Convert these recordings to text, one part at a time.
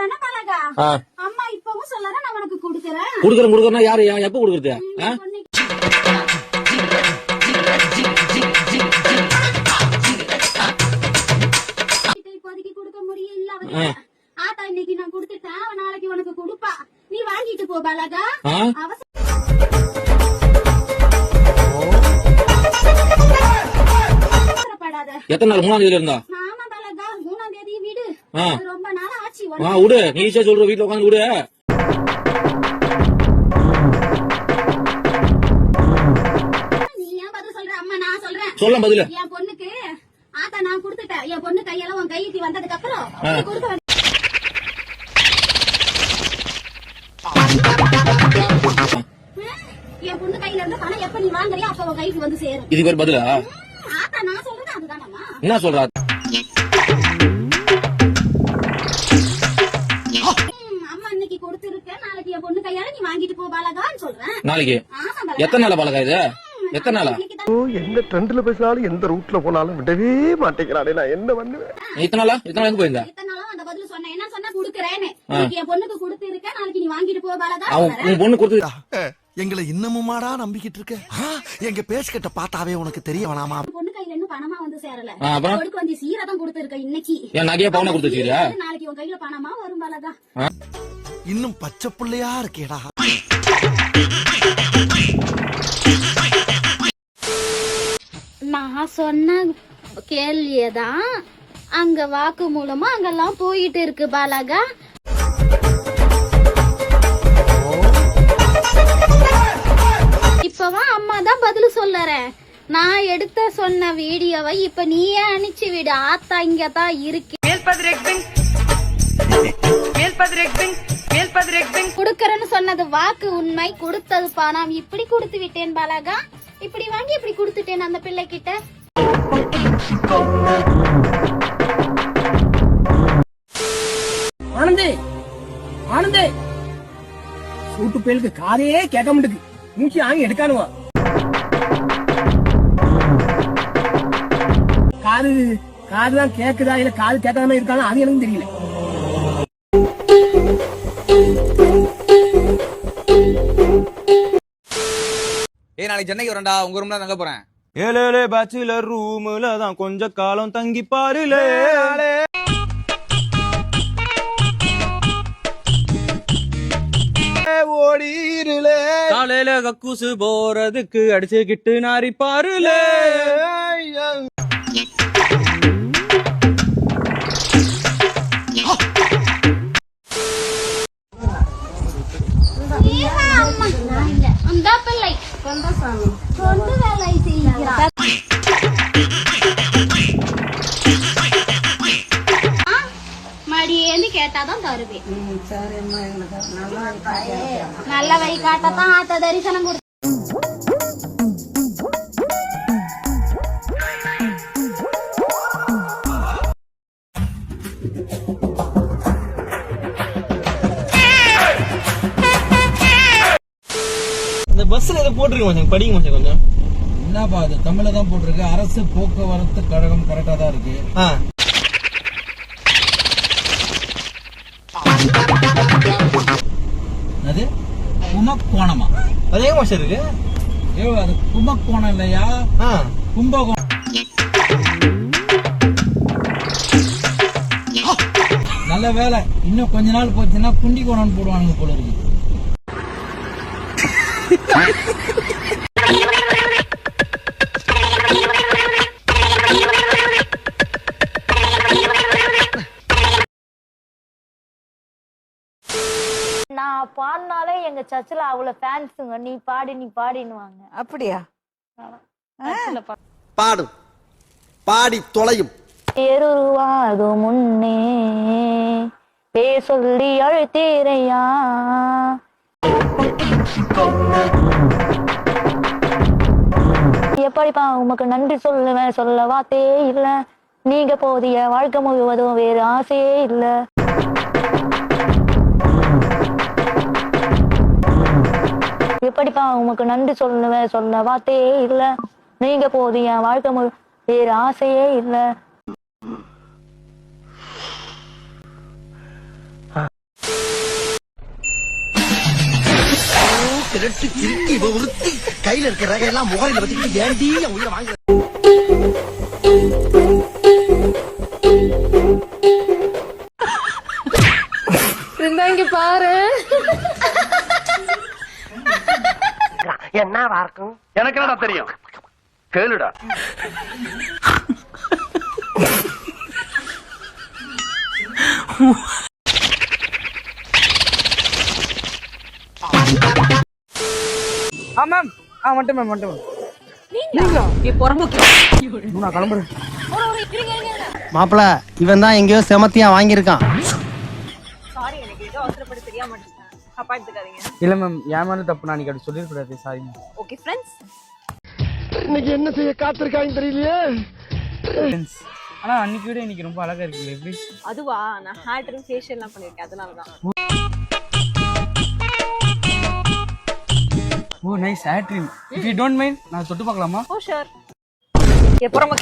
தானே. அம்மா இப்பவும் சொல்லற நான் உனக்கு கொடுக்கறேன். குடுக்கறேன் குடுக்கறேன்னா யாரு எப்ப குடுக்கறது? இப்போதைக்கு கொடுக்க அவ ஆத்தா இன்னைக்கு நான் கொடுத்துட்டேன் நாளைக்கு உனக்கு கொடுப்பா. நீ வாங்கிட்டு போ பலகா. எத்தனை நாள்? மூணாம் தேதியில இருந்தா? ஆமா பலகா மூணாம் தேதி வீடு. உனக்கு. விடு நீ ஈஸியா சொல்ற வீட்டுல உட்காந்து விடு நீ ஏன் பதில் சொல்ற? அம்மா நான் சொல்றேன். சொல்ல பதில. என் பொண்ணுக்கு ஆத்தா நான் கொடுத்துட்டேன். என் பொண்ணு கையெல்லாம் உன் கைக்கு வந்ததுக்கு அப்புறம் கொடுக்க? என் பொண்ணு கையில இருந்து பணம் எப்ப நீ வாங்குறியோ அப்ப உன் கைக்கு வந்து சேரும். இது பேர் பதிலா? ஆத்தா நான் சொல்றது அதுதானம்மா. என்ன சொல்றா? நாளைக்கு. எத்தனை நாளா பழக்கா இது? எத்தனை நாளா? எந்த ட்ரெண்ட்ல பேசினாலும் எந்த ரூட்ல போனாலும் விடவே மாட்டேங்கிறானே நான் என்ன பண்ணுவேன்? இத்தனை நாளா? இத்தனை நாள் எங்க போயிருந்தா? இத்தனை நாளும் அந்த பதில் சொன்னேன். என்ன சொன்னா? கொடுக்குறேன்னு. இன்னைக்கு என் பொண்ணுக்கு கொடுத்துருக்கேன் நாளைக்கு நீ வாங்கிட்டு போ பாலகா. அவன் உன் பொண்ணு கொடுத்து எங்களை இன்னமுமாடா நம்பிக்கிட்டு இருக்க? எங்க பேசிக்கிட்ட பார்த்தாவே உனக்கு தெரிய வேணாமா? பணமா வந்து சேரல. ஆ, அப்புறம்? அவளுக்கு வந்து சீரதான் கொடுத்துருக்க இன்னைக்கு. என் நகையா பவுனா கொடுத்து வச்சுக்கிறியா நாளைக்கு உன் கையில பணமா வரும் பாலகா. இன்னும் பச்சை புள்ளையா இருக்கேடா. நான் சொன்ன கேள்வியதான் அங்க வாக்கு மூலமா அங்கெல்லாம் போயிட்டு இருக்கு பாலகா. இப்பவா அம்மா தான் பதில் சொல்லறேன் நான் எடுத்த சொன்ன வீடியோவை இப்ப நீயே அனுப்பிச்சு விடு. ஆத்தா இங்க தான் இருக்கு குடுக்கறேன்னு சொன்னது வாக்கு உண்மை கொடுத்தது பணம் இப்படி கொடுத்து விட்டேன் பாலகா? இப்படி வாங்கி இப்படி கொடுத்துட்டேன் அந்த பிள்ளை கிட்ட ஆனந்தே ஆனந்தே. சூட்டு பேலுக்கு காதே கேட்க மாட்டேங்குது மூச்சு ஆங்கி எடுக்கானுவா. காது காதுதான் கேக்குதா? இல்ல காது கேட்காம இருக்கானா? அது எனக்கு தெரியல. ஏய் நாளைக்கு சென்னைக்கு வரேன்டா. உங்க ரூம்ல தங்க போறேன். ஏழே பேச்சுலர் ரூம்ல தான் கொஞ்ச காலம் தங்கி பாருலே. ஓடிருலே. காலையில கக்கூசு போறதுக்கு அடிச்சுக்கிட்டு நாரி பாருலே. இந்த பஸ்ல இதை போட்டுருக்க மாட்டேங்க படிக்க மாட்டேங்க கொஞ்சம். என்னப்பா அது? தமிழ்ல தான் போட்டிருக்கு. அரசு போக்குவரத்து கழகம் கரெக்டா தான் இருக்கு. ஆ. அது? குமக்கோணமா? அது எங்க மாஸ்டர் இருக்கு. ஏ அது குமக்கோணம் இல்லையா? கும்பகோணம். நல்ல வேலை. இன்னும் கொஞ்ச நாள் போச்சுன்னா குண்டிகோணம் போடுவானுங்க போல இருக்கு. நான் பாடினாலே எங்க சர்ச்சில் அவ்வளவு ஃபேன்ஸுங்க நீ பாடி நீ பாடினுவாங்க அப்படியா? பாடும் பாடி. தொலையும். பேருருவாது முன்னே. பே சொல்லி அழுத்தீரையா எப்படிப்பா உமக்கு நன்றி சொல்லுவேன்? சொல்ல வார்த்தையே இல்ல. நீங்க போதிய வாழ்க்கை முழுவதும் வேறு ஆசையே இல்ல. எப்படிப்பா உமக்கு நன்றி சொல்லுவேன் சொன்ன வார்த்தையே இல்ல. நீங்க போது என் வாழ்க்கை வேறு ஆசையே இல்ல. கையில இருக்கிற எல்லாம் முகரையில வச்சுக்கிட்டு ஏண்டி உயிரை வாங்க என்னவா இருக்கும் எனக்கு என்னடா தெரியும்? கேளுடா. ஆ மேம் ஆ மட்டும் மேம் மட்டும் நான் கிளம்புறேன். மாப்பிள இவன் தான் எங்கேயோ செமத்தியா வாங்கியிருக்கான். இல்ல மேம் என் மேல தப்பு நான் அன்னைக்கு அப்படி சொல்லிருக்கூடாது சாரி மேம் ஓகே ஃப்ரெண்ட்ஸ் இன்னைக்கு என்ன செய்ய காத்திருக்காங்க தெரியலையே? ஆனா அன்னைக்கு விட இன்னைக்கு ரொம்ப அழகா இருக்கு எப்படி? அதுவா? நான் ஹேர் ஃபேஷியல்லாம் பண்ணிருக்கேன் அதனால தான் ஓ nice hair dream if you don't mind நான் தொட்டு பார்க்கலாமா? ஓ ஷூர் எப்பறம்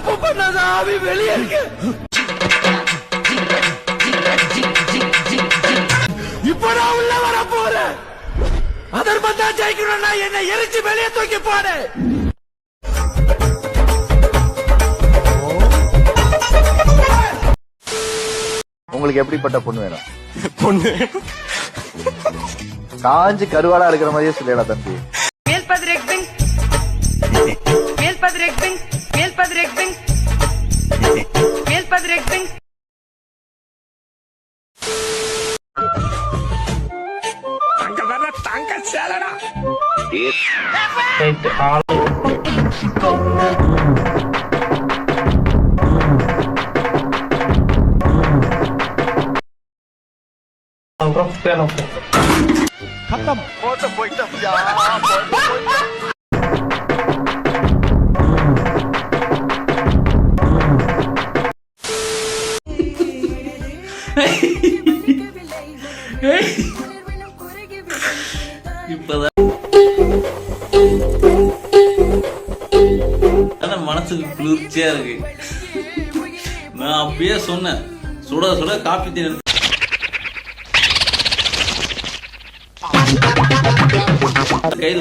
தப்பு பண்ணாத? ஆவி வெளியே இருக்கு. இப்ப நான் உள்ள வர போறேன். அதர்மம் தான் ஜெயிக்கணும்னா என்னை எரிச்சு வெளியே தூக்கி போடு. உங்களுக்கு எப்படிப்பட்ட பொண்ணு வேணும்? பொண்ணு. காஞ்சு கருவாடா இருக்கிற மாதிரியே சொல்லிடா தம்பி. Hey! மனசுக்கு இருக்கு. நான் அப்பயே சொன்னேன். சுட சுட காப்பி தண்ணி எடுத்து-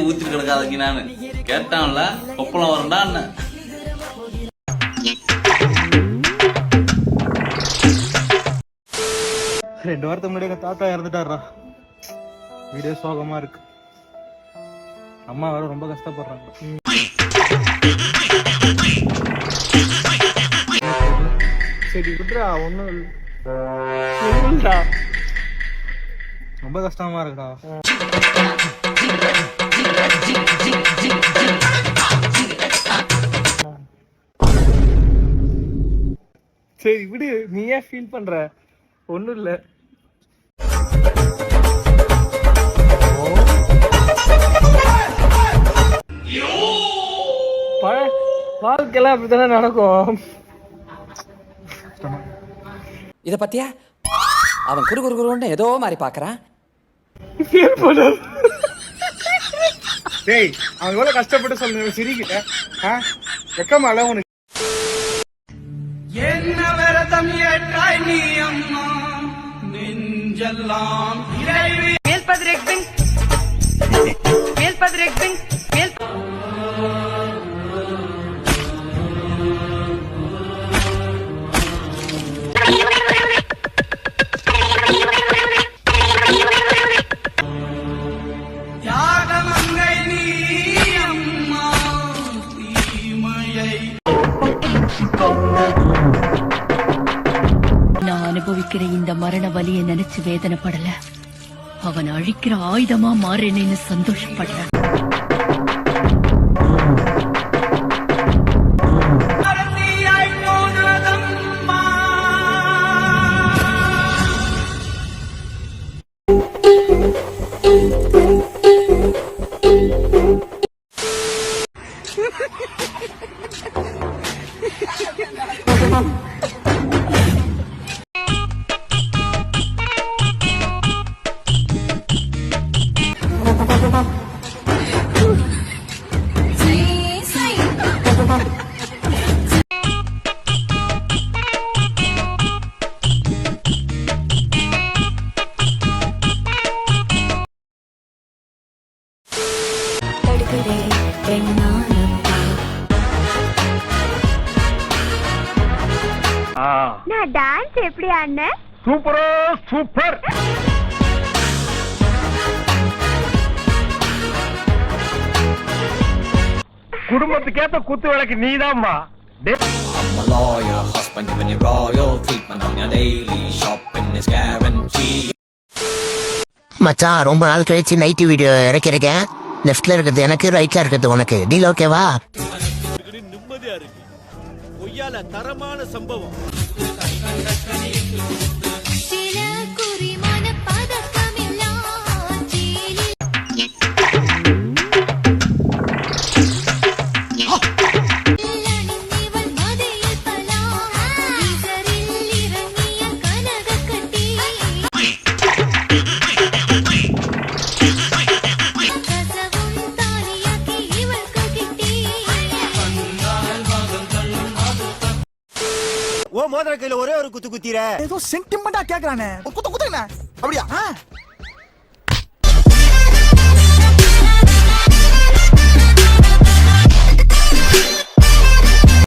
ஊத்திட்டு கிடக்காதங்க நானு. கேட்டான்ல கொப்பளம் வரண்டா ரெண்டு வாரத்துக்கு முன்னாடி எங்க தாத்தா இறந்துட்டாரா வீடே சோகமா இருக்கு. அம்மா வேற ரொம்ப கஷ்டப்படுறாங்க. சரி விட்றா ஒண்ணும் இல்ல. ரொம்ப கஷ்டமா இருக்குடா. சரி விடு. நீ ஏன் ஃபீல் பண்ற? ஒண்ணும் இல்ல. பழ வாழ்க்கைலாம் அப்படித்தானே நடக்கும்? இத பத்தியா? அவன் குறு குறு குருன்னு ஏதோ மாதிரி பாக்குறான். டேய் அவன் எவ்வளவு கஷ்டப்பட்டு சொல்லுங்க சிரிக்கிட்ட. வெக்கமால உனக்கு. என்ன விரதம் ஏற்றாய் நீ அம்மா? நெஞ்செல்லாம் இறைவி. நீ அம்மா வலிய நினைச்சு வேதனைப்படல அவன் அழிக்கிற ஆயுதமா மாறினேன்னு சந்தோஷப்படுறான் ஆடினேன் சூப்பரோ சூப்பர். குடும்பத்துக்கேத்த குத்து விளக்கு நீதாம்மா. மச்சான் ரொம்ப நாள் கழிச்சு நைட் வீடியோ இறக்கிருக்கேன் லெஃப்ட்ல இருக்கிறது எனக்கு ரைட்ல இருக்கிறது உனக்கு. டீல் ஓகேவா நிம்மதியா இருக்கு. பொய்யால தரமான சம்பவம். ஓ குத்து குத்திர ஏதோ சென்டிமெண்டா கேக்குறானே. குத்து குத்துங்க அப்படியா?